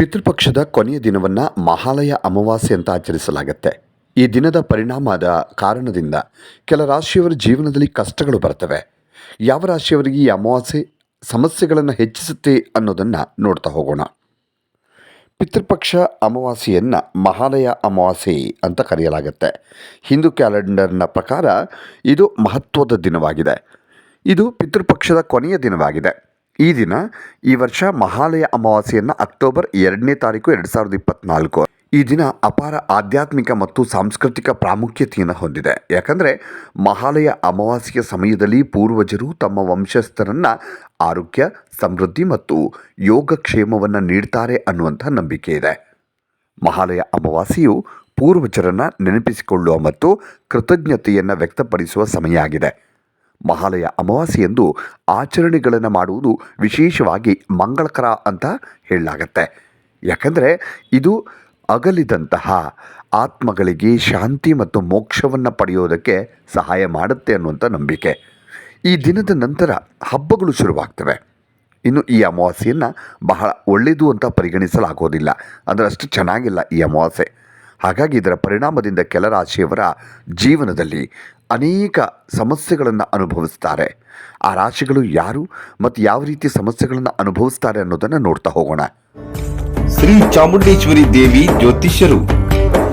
ಪಿತೃಪಕ್ಷದ ಕೊನೆಯ ದಿನವನ್ನು ಮಹಾಲಯ ಅಮಾವಾಸ್ಯೆ ಅಂತ ಆಚರಿಸಲಾಗುತ್ತೆ. ಈ ದಿನದ ಪರಿಣಾಮದ ಕಾರಣದಿಂದ ಕೆಲ ರಾಶಿಯವರ ಜೀವನದಲ್ಲಿ ಕಷ್ಟಗಳು ಬರ್ತವೆ. ಯಾವ ರಾಶಿಯವರಿಗೆ ಈ ಅಮಾವಾಸ್ಯೆ ಸಮಸ್ಯೆಗಳನ್ನು ಹೆಚ್ಚಿಸುತ್ತೆ ಅನ್ನೋದನ್ನು ನೋಡ್ತಾ ಹೋಗೋಣ. ಪಿತೃಪಕ್ಷ ಅಮಾವಾಸ್ಯೆಯನ್ನು ಮಹಾಲಯ ಅಮಾವಾಸ್ಯೆ ಅಂತ ಕರೆಯಲಾಗುತ್ತೆ. ಹಿಂದೂ ಕ್ಯಾಲೆಂಡರ್ನ ಪ್ರಕಾರ ಇದು ಮಹತ್ವದ ದಿನವಾಗಿದೆ. ಇದು ಪಿತೃಪಕ್ಷದ ಕೊನೆಯ ದಿನವಾಗಿದೆ. ಈ ದಿನ ಈ ವರ್ಷ ಮಹಾಲಯ ಅಮಾವಾಸ್ಯೆಯನ್ನು ಅಕ್ಟೋಬರ್ ಎರಡನೇ ತಾರೀಕು ಎರಡು ಸಾವಿರದ ಇಪ್ಪತ್ನಾಲ್ಕು. ಈ ದಿನ ಅಪಾರ ಆಧ್ಯಾತ್ಮಿಕ ಮತ್ತು ಸಾಂಸ್ಕೃತಿಕ ಪ್ರಾಮುಖ್ಯತೆಯನ್ನು ಹೊಂದಿದೆ. ಯಾಕಂದರೆ ಮಹಾಲಯ ಅಮಾವಾಸ್ಯೆಯ ಸಮಯದಲ್ಲಿ ಪೂರ್ವಜರು ತಮ್ಮ ವಂಶಸ್ಥರನ್ನು ಆರೋಗ್ಯ, ಸಮೃದ್ಧಿ ಮತ್ತು ಯೋಗಕ್ಷೇಮವನ್ನು ನೀಡ್ತಾರೆ ಅನ್ನುವಂಥ ನಂಬಿಕೆ ಇದೆ. ಮಹಾಲಯ ಅಮಾವಾಸ್ಯೆಯು ಪೂರ್ವಜರನ್ನು ನೆನಪಿಸಿಕೊಳ್ಳುವ ಮತ್ತು ಕೃತಜ್ಞತೆಯನ್ನು ವ್ಯಕ್ತಪಡಿಸುವ ಸಮಯ ಆಗಿದೆ. ಮಹಾಲಯ ಅಮಾವಾಸ್ಯೆಯಂದು ಆಚರಣೆಗಳನ್ನು ಮಾಡುವುದು ವಿಶೇಷವಾಗಿ ಮಂಗಳಕರ ಅಂತ ಹೇಳಲಾಗತ್ತೆ. ಯಾಕಂದರೆ ಇದು ಅಗಲಿದಂತಹ ಆತ್ಮಗಳಿಗೆ ಶಾಂತಿ ಮತ್ತು ಮೋಕ್ಷವನ್ನು ಪಡೆಯೋದಕ್ಕೆ ಸಹಾಯ ಮಾಡುತ್ತೆ ಅನ್ನುವಂಥ ನಂಬಿಕೆ. ಈ ದಿನದ ನಂತರ ಹಬ್ಬಗಳು ಶುರುವಾಗ್ತವೆ. ಇನ್ನು ಈ ಅಮಾವಾಸ್ಯೆಯನ್ನು ಬಹಳ ಒಳ್ಳೆಯದು ಅಂತ ಪರಿಗಣಿಸಲಾಗೋದಿಲ್ಲ. ಅಂದರೆ ಅಷ್ಟು ಚೆನ್ನಾಗಿಲ್ಲ ಈ ಅಮಾವಾಸ್ಯೆ. ಹಾಗಾಗಿ ಇದರ ಪರಿಣಾಮದಿಂದ ಕೆಲ ರಾಶಿಯವರ ಜೀವನದಲ್ಲಿ ಅನೇಕ ಸಮಸ್ಯೆಗಳನ್ನು ಅನುಭವಿಸ್ತಾರೆ. ಆ ರಾಶಿಗಳು ಯಾರು ಮತ್ತು ಯಾವ ರೀತಿ ಸಮಸ್ಯೆಗಳನ್ನು ಅನುಭವಿಸ್ತಾರೆ ಅನ್ನೋದನ್ನು ನೋಡ್ತಾ ಹೋಗೋಣ. ಶ್ರೀ ಚಾಮುಂಡೇಶ್ವರಿ ದೇವಿ ಜ್ಯೋತಿಷ್ಯರು.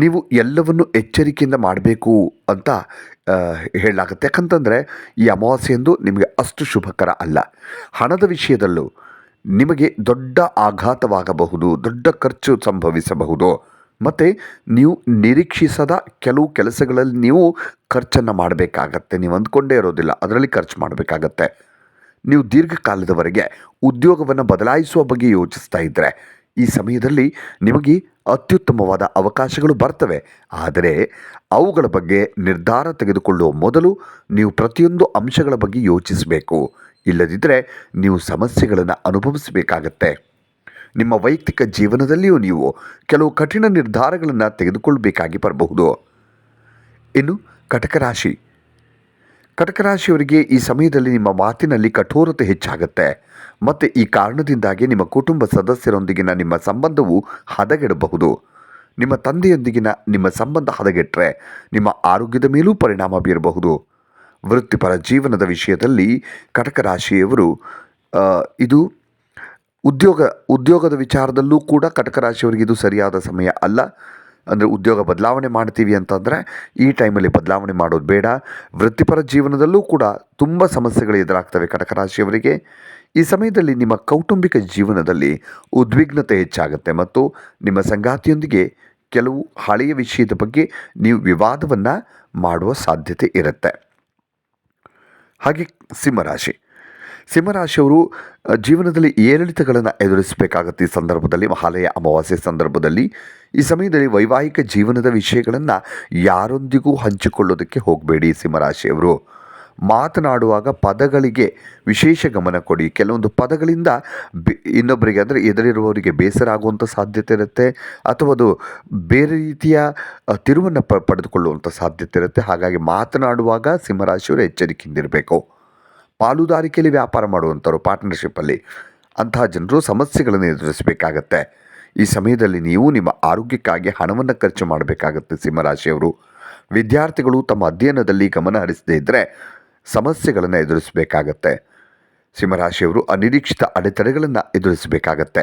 ನೀವು ಎಲ್ಲವನ್ನು ಎಚ್ಚರಿಕೆಯಿಂದ ಮಾಡಬೇಕು ಅಂತ ಹೇಳಲಾಗುತ್ತೆ. ಯಾಕಂತಂದರೆ ಈ ಅಮಾವಾಸ್ಯೆಂದು ನಿಮಗೆ ಅಷ್ಟು ಶುಭಕರ ಅಲ್ಲ. ಹಣದ ವಿಷಯದಲ್ಲೂ ನಿಮಗೆ ದೊಡ್ಡ ಆಘಾತವಾಗಬಹುದು, ದೊಡ್ಡ ಖರ್ಚು ಸಂಭವಿಸಬಹುದು. ಮತ್ತು ನೀವು ನಿರೀಕ್ಷಿಸದ ಕೆಲವು ಕೆಲಸಗಳಲ್ಲಿ ನೀವು ಖರ್ಚನ್ನು ಮಾಡಬೇಕಾಗತ್ತೆ. ನೀವು ಅಂದ್ಕೊಂಡೇ ಇರೋದಿಲ್ಲ, ಅದರಲ್ಲಿ ಖರ್ಚು ಮಾಡಬೇಕಾಗತ್ತೆ. ನೀವು ದೀರ್ಘಕಾಲದವರೆಗೆ ಉದ್ಯೋಗವನ್ನು ಬದಲಾಯಿಸುವ ಬಗ್ಗೆ ಯೋಚಿಸ್ತಾ ಇದ್ದರೆ ಈ ಸಮಯದಲ್ಲಿ ನಿಮಗೆ ಅತ್ಯುತ್ತಮವಾದ ಅವಕಾಶಗಳು ಬರ್ತವೆ. ಆದರೆ ಅವುಗಳ ಬಗ್ಗೆ ನಿರ್ಧಾರ ತೆಗೆದುಕೊಳ್ಳುವ ಮೊದಲು ನೀವು ಪ್ರತಿಯೊಂದು ಅಂಶಗಳ ಬಗ್ಗೆ ಯೋಚಿಸಬೇಕು. ಇಲ್ಲದಿದ್ದರೆ ನೀವು ಸಮಸ್ಯೆಗಳನ್ನು ಅನುಭವಿಸಬೇಕಾಗತ್ತೆ. ನಿಮ್ಮ ವೈಯಕ್ತಿಕ ಜೀವನದಲ್ಲಿಯೂ ನೀವು ಕೆಲವು ಕಠಿಣ ನಿರ್ಧಾರಗಳನ್ನು ತೆಗೆದುಕೊಳ್ಳಬೇಕಾಗಿ ಬರಬಹುದು. ಇನ್ನು ಕಟಕ ರಾಶಿ ಕಟಕ ರಾಶಿಯವರಿಗೆ ಈ ಸಮಯದಲ್ಲಿ ನಿಮ್ಮ ಮಾತಿನಲ್ಲಿ ಕಠೋರತೆ ಹೆಚ್ಚಾಗುತ್ತೆ. ಮತ್ತು ಈ ಕಾರಣದಿಂದಾಗಿ ನಿಮ್ಮ ಕುಟುಂಬ ಸದಸ್ಯರೊಂದಿಗಿನ ನಿಮ್ಮ ಸಂಬಂಧವು ಹದಗೆಡಬಹುದು. ನಿಮ್ಮ ತಂದೆಯೊಂದಿಗಿನ ನಿಮ್ಮ ಸಂಬಂಧ ಹದಗೆಟ್ಟರೆ ನಿಮ್ಮ ಆರೋಗ್ಯದ ಮೇಲೂ ಪರಿಣಾಮ ಬೀರಬಹುದು. ವೃತ್ತಿಪರ ಜೀವನದ ವಿಷಯದಲ್ಲಿ ಕಟಕ ರಾಶಿಯವರು ಇದು ಉದ್ಯೋಗ, ಉದ್ಯೋಗದ ವಿಚಾರದಲ್ಲೂ ಕೂಡ ಕಟಕ ರಾಶಿಯವರಿಗೆ ಇದು ಸರಿಯಾದ ಸಮಯ ಅಲ್ಲ. ಅಂದರೆ ಉದ್ಯೋಗ ಬದಲಾವಣೆ ಮಾಡ್ತೀವಿ ಅಂತಂದರೆ ಈ ಟೈಮಲ್ಲಿ ಬದಲಾವಣೆ ಮಾಡೋದು ಬೇಡ. ವೃತ್ತಿಪರ ಜೀವನದಲ್ಲೂ ಕೂಡ ತುಂಬ ಸಮಸ್ಯೆಗಳು ಎದುರಾಗ್ತವೆ ಕಟಕ ರಾಶಿಯವರಿಗೆ. ಈ ಸಮಯದಲ್ಲಿ ನಿಮ್ಮ ಕೌಟುಂಬಿಕ ಜೀವನದಲ್ಲಿ ಉದ್ವಿಗ್ನತೆ ಹೆಚ್ಚಾಗುತ್ತೆ ಮತ್ತು ನಿಮ್ಮ ಸಂಗಾತಿಯೊಂದಿಗೆ ಕೆಲವು ಹಳೆಯ ವಿಷಯದ ಬಗ್ಗೆ ನೀವು ವಿವಾದವನ್ನು ಮಾಡುವ ಸಾಧ್ಯತೆ ಇರುತ್ತೆ. ಹಾಗೆ ಸಿಂಹರಾಶಿ ಸಿಂಹರಾಶಿಯವರು ಜೀವನದಲ್ಲಿ ಏರಿಳಿತಗಳನ್ನು ಎದುರಿಸಬೇಕಾಗತ್ತೆ ಈ ಸಂದರ್ಭದಲ್ಲಿ, ಮಹಾಲಯ ಅಮಾವಾಸ್ಯೆ ಸಂದರ್ಭದಲ್ಲಿ. ಈ ಸಮಯದಲ್ಲಿ ವೈವಾಹಿಕ ಜೀವನದ ವಿಷಯಗಳನ್ನು ಯಾರೊಂದಿಗೂ ಹಂಚಿಕೊಳ್ಳೋದಕ್ಕೆ ಹೋಗಬೇಡಿ ಸಿಂಹರಾಶಿಯವರು. ಮಾತನಾಡುವಾಗ ಪದಗಳಿಗೆ ವಿಶೇಷ ಗಮನ ಕೊಡಿ. ಕೆಲವೊಂದು ಪದಗಳಿಂದ ಇನ್ನೊಬ್ಬರಿಗೆ ಅಂದರೆ ಎದುರಿರುವವರಿಗೆ ಬೇಸರ ಆಗುವಂಥ ಸಾಧ್ಯತೆ ಇರುತ್ತೆ, ಅಥವಾ ಅದು ಬೇರೆ ರೀತಿಯ ತಿರುವನ್ನು ಪ ಪಡೆದುಕೊಳ್ಳುವಂಥ ಸಾಧ್ಯತೆ ಇರುತ್ತೆ. ಹಾಗಾಗಿ ಮಾತನಾಡುವಾಗ ಸಿಂಹರಾಶಿಯವರು ಎಚ್ಚರಿಕೆಯಿಂದಿರಬೇಕು. ಪಾಲುದಾರಿಕೆಯಲ್ಲಿ ವ್ಯಾಪಾರ ಮಾಡುವಂಥವ್ರು ಪಾರ್ಟ್ನರ್ಶಿಪ್ಪಲ್ಲಿ ಅಂತಹ ಜನರು ಸಮಸ್ಯೆಗಳನ್ನು ಎದುರಿಸಬೇಕಾಗತ್ತೆ. ಈ ಸಮಯದಲ್ಲಿ ನೀವು ನಿಮ್ಮ ಆರೋಗ್ಯಕ್ಕಾಗಿ ಹಣವನ್ನು ಖರ್ಚು ಮಾಡಬೇಕಾಗತ್ತೆ ಸಿಂಹರಾಶಿಯವರು. ವಿದ್ಯಾರ್ಥಿಗಳು ತಮ್ಮ ಅಧ್ಯಯನದಲ್ಲಿ ಗಮನ ಹರಿಸದೇ ಇದ್ದರೆ ಸಮಸ್ಯೆಗಳನ್ನು ಎದುರಿಸಬೇಕಾಗತ್ತೆ. ಸಿಂಹರಾಶಿಯವರು ಅನಿರೀಕ್ಷಿತ ಅಡೆತಡೆಗಳನ್ನು ಎದುರಿಸಬೇಕಾಗತ್ತೆ.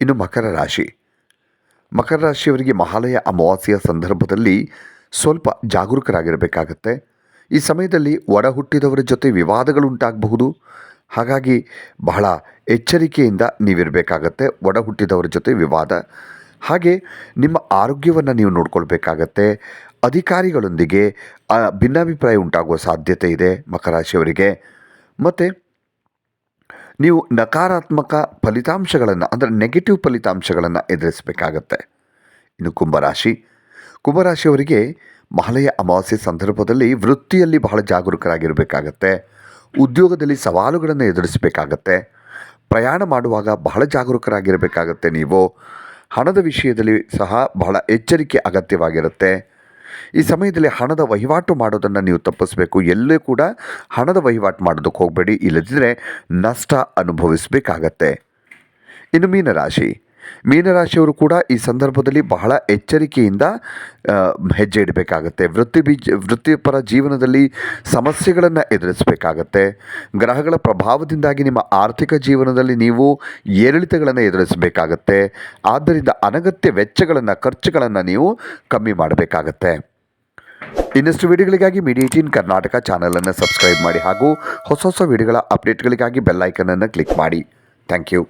ಇನ್ನು ಮಕರ ರಾಶಿ. ಮಕರ ರಾಶಿಯವರಿಗೆ ಮಹಾಲಯ ಅಮಾವಾಸ್ಯೆಯ ಸಂದರ್ಭದಲ್ಲಿ ಸ್ವಲ್ಪ ಜಾಗರೂಕರಾಗಿರಬೇಕಾಗತ್ತೆ. ಈ ಸಮಯದಲ್ಲಿ ಒಡ ಹುಟ್ಟಿದವರ ಜೊತೆ ವಿವಾದಗಳುಂಟಾಗಬಹುದು. ಹಾಗಾಗಿ ಬಹಳ ಎಚ್ಚರಿಕೆಯಿಂದ ನೀವಿರಬೇಕಾಗತ್ತೆ ಒಡ ಹುಟ್ಟಿದವರ ಜೊತೆ ವಿವಾದ. ಹಾಗೆ ನಿಮ್ಮ ಆರೋಗ್ಯವನ್ನು ನೀವು ನೋಡ್ಕೊಳ್ಬೇಕಾಗತ್ತೆ. ಅಧಿಕಾರಿಗಳೊಂದಿಗೆ ಭಿನ್ನಾಭಿಪ್ರಾಯ ಉಂಟಾಗುವ ಸಾಧ್ಯತೆ ಇದೆ ಮಕರ ರಾಶಿಯವರಿಗೆ ಮತ್ತು, ನೀವು ನಕಾರಾತ್ಮಕ ಫಲಿತಾಂಶಗಳನ್ನು, ಅಂದರೆ ನೆಗೆಟಿವ್ ಫಲಿತಾಂಶಗಳನ್ನು ಎದುರಿಸಬೇಕಾಗತ್ತೆ. ಇನ್ನು ಕುಂಭರಾಶಿ. ಕುಂಭರಾಶಿಯವರಿಗೆ ಮಹಾಲಯ ಅಮಾವಾಸ್ಯೆ ಸಂದರ್ಭದಲ್ಲಿ ವೃತ್ತಿಯಲ್ಲಿ ಬಹಳ ಜಾಗರೂಕರಾಗಿರಬೇಕಾಗತ್ತೆ. ಉದ್ಯೋಗದಲ್ಲಿ ಸವಾಲುಗಳನ್ನು ಎದುರಿಸಬೇಕಾಗತ್ತೆ. ಪ್ರಯಾಣ ಮಾಡುವಾಗ ಬಹಳ ಜಾಗರೂಕರಾಗಿರಬೇಕಾಗತ್ತೆ ನೀವು. ಹಣದ ವಿಷಯದಲ್ಲಿ ಸಹ ಬಹಳ ಎಚ್ಚರಿಕೆ ಅಗತ್ಯವಾಗಿರುತ್ತೆ. ಈ ಸಮಯದಲ್ಲಿ ಹಣದ ವಹಿವಾಟು ಮಾಡೋದನ್ನು ನೀವು ತಪ್ಪಿಸಬೇಕು. ಎಲ್ಲೂ ಕೂಡ ಹಣದ ವಹಿವಾಟು ಮಾಡೋದಕ್ಕೆ ಹೋಗಬೇಡಿ. ಇಲ್ಲದಿದ್ದರೆ ನಷ್ಟ ಅನುಭವಿಸಬೇಕಾಗತ್ತೆ. ಇನ್ನು ಮೀನರಾಶಿ. ಮೀನರಾಶಿಯವರು ಕೂಡ ಈ ಸಂದರ್ಭದಲ್ಲಿ ಬಹಳ ಎಚ್ಚರಿಕೆಯಿಂದ ಹೆಜ್ಜೆ ಇಡಬೇಕಾಗತ್ತೆ. ವೃತ್ತಿ ಬೀಜ, ವೃತ್ತಿಪರ ಜೀವನದಲ್ಲಿ ಸಮಸ್ಯೆಗಳನ್ನು ಎದುರಿಸಬೇಕಾಗತ್ತೆ. ಗ್ರಹಗಳ ಪ್ರಭಾವದಿಂದಾಗಿ ನಿಮ್ಮ ಆರ್ಥಿಕ ಜೀವನದಲ್ಲಿ ನೀವು ಏರಿಳಿತಗಳನ್ನು ಎದುರಿಸಬೇಕಾಗತ್ತೆ. ಆದ್ದರಿಂದ ಅನಗತ್ಯ ವೆಚ್ಚಗಳನ್ನು, ಖರ್ಚುಗಳನ್ನು ನೀವು ಕಮ್ಮಿ ಮಾಡಬೇಕಾಗತ್ತೆ. ಇನ್ನಷ್ಟು ವಿಡಿಯೋಗಳಿಗಾಗಿ ಮೀಡಿಯಾ ಏಟೀನ್ ಕರ್ನಾಟಕ ಚಾನಲನ್ನು ಸಬ್ಸ್ಕ್ರೈಬ್ ಮಾಡಿ ಹಾಗೂ ಹೊಸ ಹೊಸ ವಿಡಿಯೋಗಳ ಅಪ್ಡೇಟ್ಗಳಿಗಾಗಿ ಬೆಲ್ಲೈಕನನ್ನು ಕ್ಲಿಕ್ ಮಾಡಿ. Thank you.